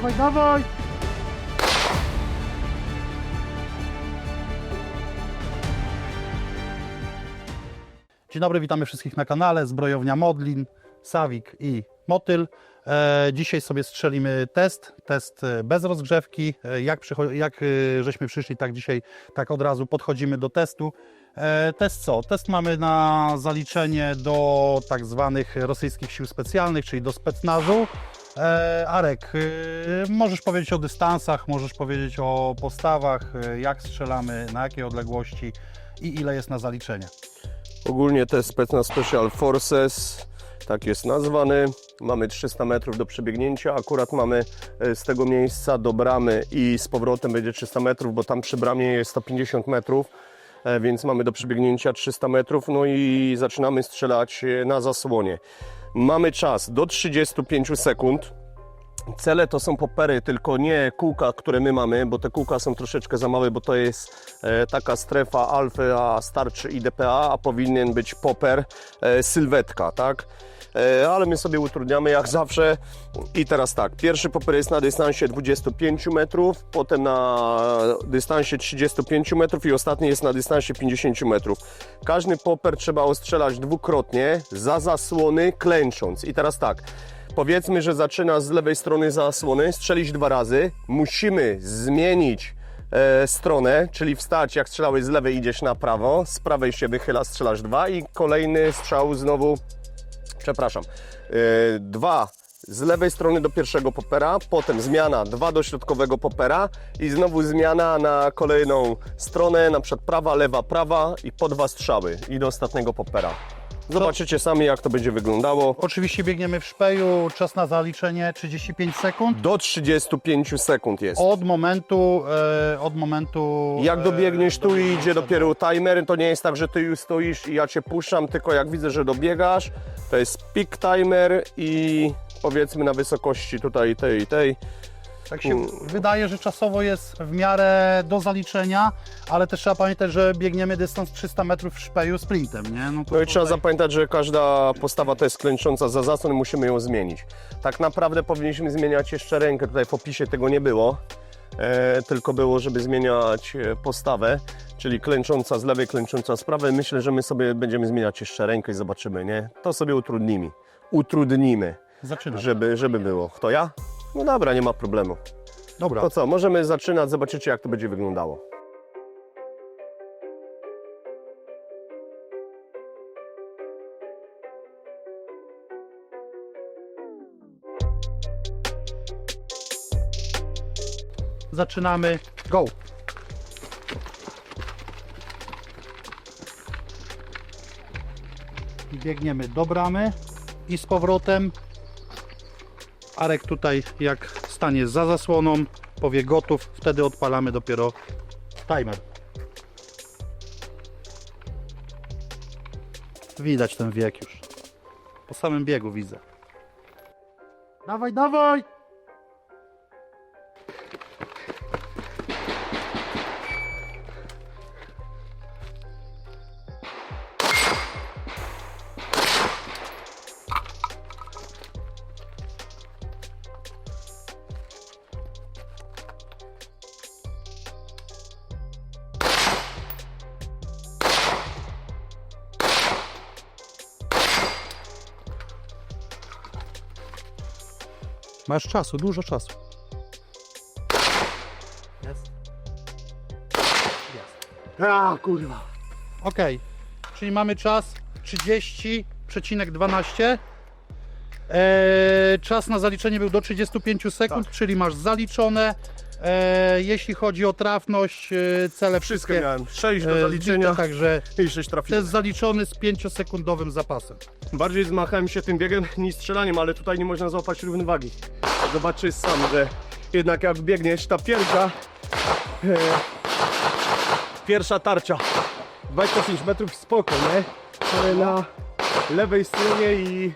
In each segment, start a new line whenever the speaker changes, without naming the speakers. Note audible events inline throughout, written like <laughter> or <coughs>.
Dawaj, dawaj! Dzień dobry, witamy wszystkich na kanale. Zbrojownia Modlin, Sawik i Motyl. E, dzisiaj sobie strzelimy test, test e, bez rozgrzewki. E, jak, jak żeśmy przyszli, tak dzisiaj tak od razu podchodzimy do testu. Test co? Test mamy na zaliczenie do tak zwanych rosyjskich sił specjalnych, czyli do specnazu. E, Arek, e, możesz powiedzieć o dystansach, możesz powiedzieć o postawach, e, jak strzelamy, na jakiej odległości i ile jest na zaliczenie.
Ogólnie to jest specnaz Special Forces, tak jest nazwany. Mamy 300 metrów do przebiegnięcia. Akurat mamy e, z tego miejsca do bramy i z powrotem będzie 300 metrów, bo tam przy bramie jest 150 metrów, e, więc mamy do przebiegnięcia 300 metrów. No i zaczynamy strzelać e, na zasłonie. Mamy czas do 35 sekund. Cele to są popery, tylko nie kółka, które my mamy, bo te kółka są troszeczkę za małe, bo to jest e, taka strefa alfy, a starczy IDPA, a powinien być poper, e, sylwetka, tak? E, ale my sobie utrudniamy jak zawsze. I teraz tak, pierwszy poper jest na dystansie 25 metrów, potem na dystansie 35 metrów i ostatni jest na dystansie 50 metrów. Każdy poper trzeba ostrzelać dwukrotnie za zasłony, klęcząc. I teraz tak, Powiedzmy, że zaczyna z lewej strony zasłony, strzelić dwa razy. Musimy zmienić e, stronę, czyli wstać, jak strzelałeś z lewej, idziesz na prawo, z prawej się wychyla, strzelasz dwa i kolejny strzał znowu, przepraszam, e, dwa z lewej strony do pierwszego popera, potem zmiana dwa do środkowego popera i znowu zmiana na kolejną stronę, na przykład prawa, lewa, prawa i po dwa strzały i do ostatniego popera. Zobaczycie sami, jak to będzie wyglądało.
Oczywiście biegniemy w szpeju, czas na zaliczenie 35 sekund.
Do 35 sekund jest.
Od momentu, e, od momentu...
Jak dobiegniesz tu i
e,
idzie dopiero timer, to nie jest tak, że ty już stoisz i ja cię puszczam, tylko jak widzę, że dobiegasz, to jest peak timer i powiedzmy na wysokości tutaj tej i tej.
Tak się wydaje, że czasowo jest w miarę do zaliczenia, ale też trzeba pamiętać, że biegniemy dystans 300 metrów w szpeju sprintem, nie? to
No i
tutaj-
trzeba zapamiętać, że każda postawa to jest klęcząca za zasłon i musimy ją zmienić. Tak naprawdę powinniśmy zmieniać jeszcze rękę, tutaj w opisie tego nie było, e, tylko było, żeby zmieniać e, postawę, czyli klęcząca z lewej, klęcząca z prawej. Myślę, że my sobie będziemy zmieniać jeszcze rękę i zobaczymy, nie? To sobie utrudnimy. Utrudnimy,
Zaczynam.
żeby, żeby było. Kto ja? No dobra, nie ma problemu.
Dobra.
To co, możemy zaczynać, zobaczycie jak to będzie wyglądało.
Zaczynamy. Go! Biegniemy do bramy i z powrotem. Arek tutaj jak stanie za zasłoną, powie gotów, wtedy odpalamy dopiero timer. Widać ten wiek już. Po samym biegu widzę. Dawaj, dawaj! Masz czasu, dużo czasu. Jest. Jest.
A kurwa.
Ok, czyli mamy czas 30,12. Eee, czas na zaliczenie był do 35 sekund, czyli masz zaliczone. Eee, jeśli chodzi o trafność, e, cele
Wszystko
wszystkie
miałem. 6 do
e,
zaliczenia
zbite, także
i 6
to
trafiłem.
jest zaliczony z 5-sekundowym zapasem.
Bardziej zmachałem się tym biegiem niż strzelaniem, ale tutaj nie można złapać równowagi. Zobaczysz sam, że jednak jak biegniesz, ta pierwsza e, pierwsza tarcza 25 metrów spoko, nie? Ale na lewej stronie i,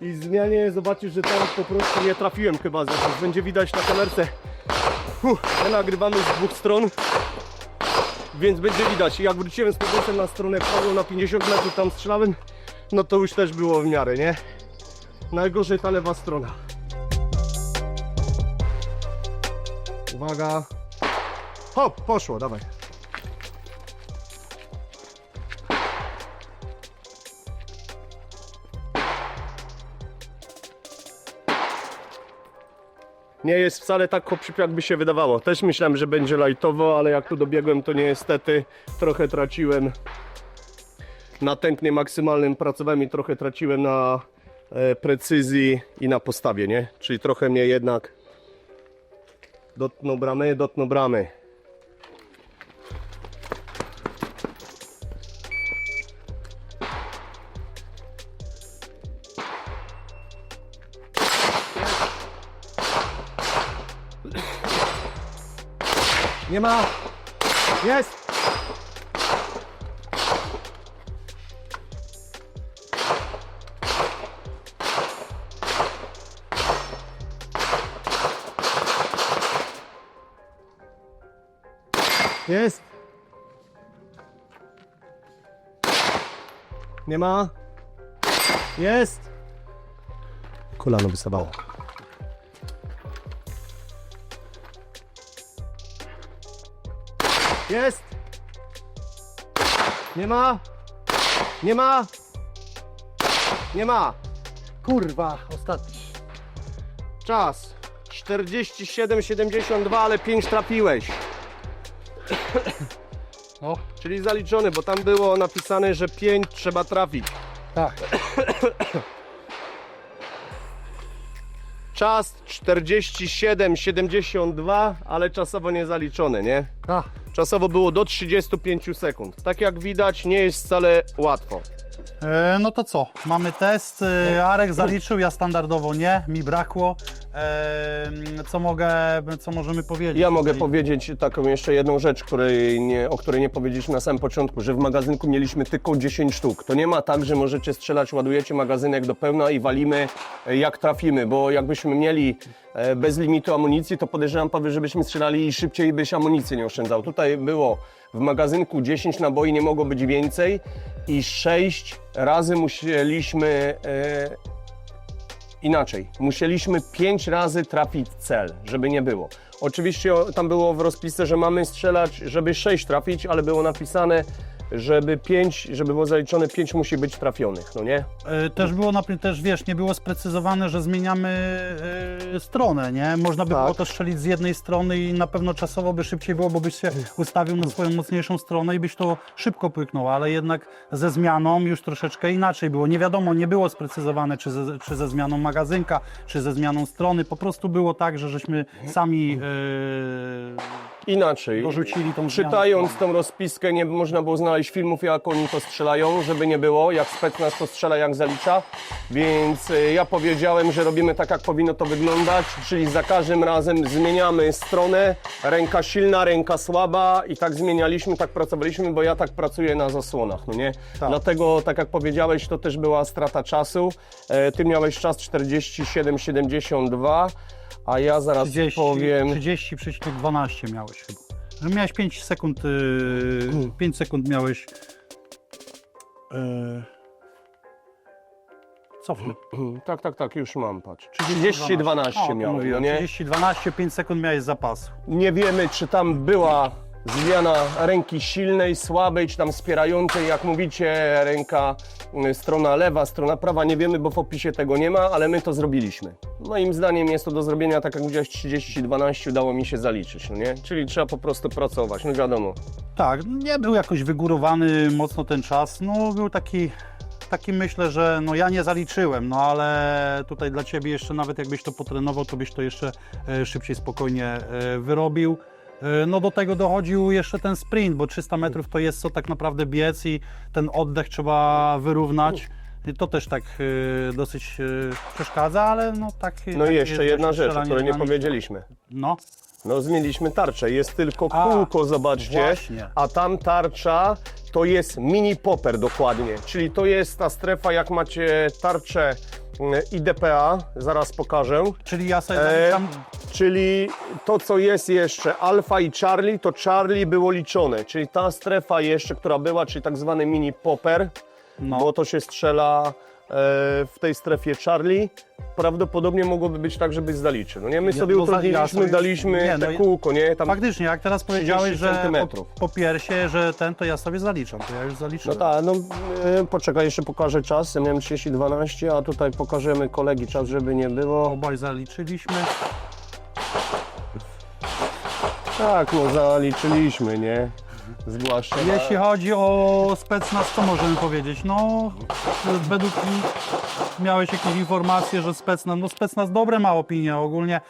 i zmianie zobaczysz, że tam po prostu nie trafiłem chyba, zresztą będzie widać na kamerce. Huh, my nagrywamy z dwóch stron, więc będzie widać. Jak wróciłem z powrotem na stronę prawą na 50 metrów tam strzelałem, no to już też było w miarę, nie? Najgorzej ta lewa strona. Uwaga. Hop, poszło, dawaj. Nie jest wcale tak kopciup, jakby się wydawało. Też myślałem, że będzie lajtowo, ale jak tu dobiegłem, to niestety trochę traciłem na tętnie maksymalnym pracowałem i trochę traciłem na e, precyzji i na postawie, nie? Czyli trochę mnie jednak dotknął bramy, dotknął bramy. Nie ma! Jest! Jest! Nie ma? Jest! Kolano wystawało. Jest! Nie ma? Nie ma? Nie ma!
Kurwa, ostatni.
Czas 47,72, ale 5 trafiłeś.
O,
Czyli zaliczony, bo tam było napisane, że 5 trzeba trafić.
tak. <coughs>
Czas 47,72, ale czasowo nie zaliczony, nie? Czasowo było do 35 sekund. Tak jak widać, nie jest wcale łatwo.
E, no to co? Mamy test. E, Arek zaliczył, ja standardowo nie, mi brakło. Co mogę, co możemy powiedzieć?
Ja mogę
Tutaj-
powiedzieć taką jeszcze jedną rzecz, której nie, o której nie powiedzieliśmy na samym początku, że w magazynku mieliśmy tylko 10 sztuk. To nie ma tak, że możecie strzelać, ładujecie magazynek do pełna i walimy e, jak trafimy, bo jakbyśmy mieli e, bez limitu amunicji, to podejrzewam Paweł, żebyśmy strzelali i szybciej byś amunicji nie oszczędzał. Tutaj było w magazynku 10 naboi, nie mogło być więcej i 6 razy musieliśmy e, inaczej. Musieliśmy pięć razy trafić cel, żeby nie było. Oczywiście tam było w rozpisce, że mamy strzelać, żeby sześć trafić, ale było napisane, żeby pięć, żeby było zaliczone pięć musi być trafionych, no nie?
E, Też było, na- też wiesz, nie było sprecyzowane, że zmieniamy e, stronę, nie? Można by
Tak.
było to strzelić z jednej strony i na pewno czasowo by szybciej było, bo byś się ustawił na swoją mocniejszą stronę i byś to szybko płyknął, ale jednak ze zmianą już troszeczkę inaczej było. Nie wiadomo, nie było sprecyzowane, czy ze, czy ze zmianą magazynka, czy ze zmianą strony. Po prostu było tak, że żeśmy sami e,
Inaczej.
dorzucili tą
Czytając tą rozpiskę nie można było znaleźć filmów jak oni to strzelają, żeby nie było, jak specnaz to strzela, jak zalicza. Więc y, ja powiedziałem, że robimy tak jak powinno to wyglądać, czyli za każdym razem zmieniamy stronę, ręka silna, ręka słaba i tak zmienialiśmy, tak pracowaliśmy, bo ja tak pracuję na zasłonach, no nie? Dlatego tak jak powiedziałeś, to też była strata czasu. E, Ty miałeś czas 47,72, a ja zaraz
30,
powiem...
30,12 miałeś chyba. Że miałeś 5 sekund, yy, 5 sekund miałeś. Yy, cofnę. <clears throat>
Tak, tak, tak, już mam, patrz.
30,
30-12 miałem, no nie?
30, 12, 5 sekund miałeś zapasu.
Nie wiemy, czy tam była zmiana ręki silnej, słabej, czy tam wspierającej, jak mówicie, ręka y, strona lewa, strona prawa, nie wiemy, bo w opisie tego nie ma, ale my to zrobiliśmy. Moim zdaniem jest to do zrobienia, tak jak widziałeś, 30-12 udało mi się zaliczyć, no nie? Czyli trzeba po prostu pracować, no wiadomo.
Tak, nie był jakoś wygórowany mocno ten czas. No był taki, taki myślę, że no ja nie zaliczyłem, no ale tutaj dla Ciebie jeszcze nawet jakbyś to potrenował, to byś to jeszcze e, szybciej, spokojnie e, wyrobił. E, No do tego dochodził jeszcze ten sprint, bo 300 metrów to jest co tak naprawdę biec i ten oddech trzeba wyrównać. To też tak e, dosyć e, przeszkadza, ale no tak.
No
tak
i jeszcze
jest
jedna rzecz, o
strzelanie
której nie powiedzieliśmy.
No,
No zmieniliśmy tarczę, jest tylko
A,
kółko, zobaczcie,
właśnie.
a tam tarcza to jest mini popper dokładnie, czyli to jest ta strefa, jak macie tarczę mm, IDPA, zaraz pokażę,
czyli ja sobie
E,
zaliczam
czyli to co jest jeszcze Alfa i Charlie, to Charlie było liczone, czyli ta strefa jeszcze, która była, czyli tak zwany mini popper,
No.
bo to się strzela w tej strefie Charlie, prawdopodobnie mogłoby być tak, żebyś zaliczył. No nie, my
Ja-
sobie
no za- ja
utrudniliśmy,
sobie-
daliśmy
nie, no
te
i-
kółko, nie? Tam
Faktycznie, jak teraz
30
powiedziałeś, że po,
centymetrów.
po piersie, że ten, to ja sobie zaliczam, to ja już
No
zaliczyłem.
tak, no e, poczekaj, jeszcze pokażę czas. Ja miałem 30-12, a tutaj pokażemy kolegi czas, żeby nie było.
Obaj zaliczyliśmy.
Tak, no zaliczyliśmy, nie?
Jeśli chodzi o specnaz, co możemy powiedzieć? No, według mnie miałeś jakieś informacje, że specnaz, no specnaz dobre ma opinie ogólnie.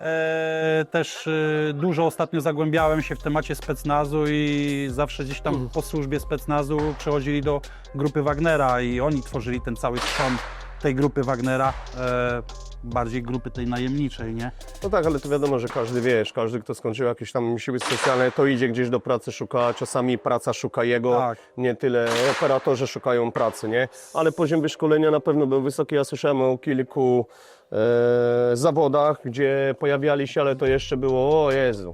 E, też e, dużo ostatnio zagłębiałem się w temacie specnazu i zawsze gdzieś tam po służbie specnazu przechodzili do grupy Wagnera i oni tworzyli ten cały trzon tej grupy Wagnera, e, bardziej grupy tej najemniczej, nie?
No tak, ale to wiadomo, że każdy wiesz, każdy, kto skończył jakieś tam siły specjalne, to idzie gdzieś do pracy, szuka, czasami praca szuka jego,
Tak.
nie tyle operatorzy szukają pracy, nie? Ale poziom wyszkolenia na pewno był wysoki. Ja słyszałem o kilku e, zawodach, gdzie pojawiali się, ale to jeszcze było, o Jezu.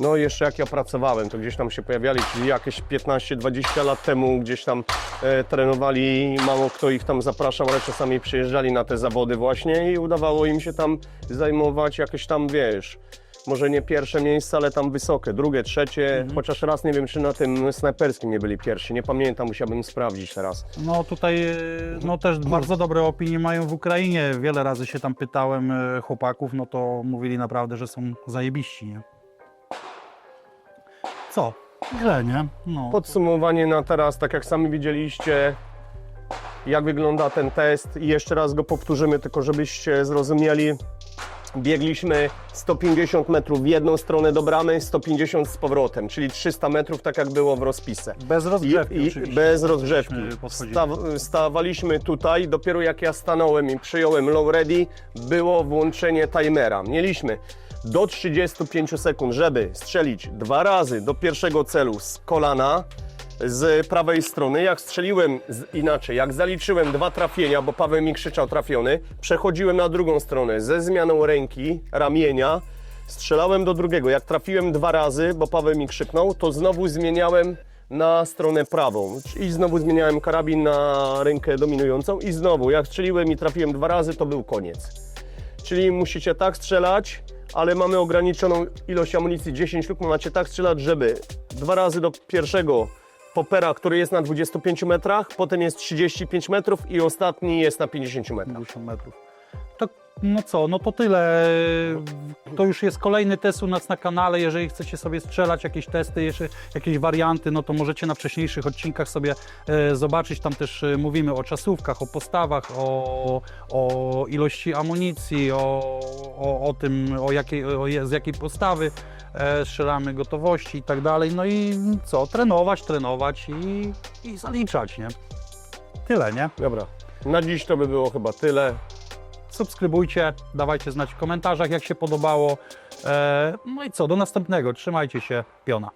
No jeszcze jak ja pracowałem, to gdzieś tam się pojawiali, czyli jakieś 15-20 lat temu gdzieś tam e, trenowali, mało kto ich tam zapraszał, ale czasami przyjeżdżali na te zawody właśnie i udawało im się tam zajmować jakieś tam, wiesz, może nie pierwsze miejsce, ale tam wysokie, drugie, trzecie, chociaż raz nie wiem, czy na tym snajperskim nie byli pierwsi, nie pamiętam, musiałbym sprawdzić teraz.
No tutaj e, no też bardzo dobre opinie mają w Ukrainie. Wiele razy się tam pytałem e, chłopaków, no to mówili naprawdę, że są zajebiści, nie? Co? Źle, nie? No.
Podsumowanie na teraz, tak jak sami widzieliście, jak wygląda ten test i jeszcze raz go powtórzymy, tylko żebyście zrozumieli. Biegliśmy 150 metrów w jedną stronę do bramy, 150 z powrotem, czyli 300 metrów, tak jak było w rozpisce.
Bez rozgrzewki
I, i bez rozgrzewki. Staw, stawaliśmy tutaj, dopiero jak ja stanąłem i przyjąłem low ready, było włączenie timera. Mieliśmy do 35 sekund, żeby strzelić dwa razy do pierwszego celu z kolana, z prawej strony. Jak strzeliłem z, inaczej, jak zaliczyłem dwa trafienia, bo Paweł mi krzyczał trafiony, przechodziłem na drugą stronę ze zmianą ręki, ramienia, strzelałem do drugiego. Jak trafiłem dwa razy, bo Paweł mi krzyknął, to znowu zmieniałem na stronę prawą. I znowu zmieniałem karabin na rękę dominującą i znowu, jak strzeliłem i trafiłem dwa razy, to był koniec. Czyli musicie tak strzelać, ale mamy ograniczoną ilość amunicji 10 luk. Macie tak strzelać, żeby dwa razy do pierwszego popera, który jest na 25 metrach, potem jest 35 metrów i ostatni jest na 50 metrach.
50 metrów. To, no co, no to tyle. To już jest kolejny test u nas na kanale. Jeżeli chcecie sobie strzelać jakieś testy, jeszcze jakieś warianty, no to możecie na wcześniejszych odcinkach sobie e, zobaczyć. Tam też e, mówimy o czasówkach, o postawach, o, o ilości amunicji, o, o, o tym, o jakiej, o, z jakiej postawy e, strzelamy, gotowości i tak dalej. No i co, trenować, trenować i, i zaliczać, nie? Tyle, nie?
Dobra, na dziś to by było chyba tyle.
Subskrybujcie, dawajcie znać w komentarzach, jak się podobało. E, No i co, do następnego. Trzymajcie się, piona.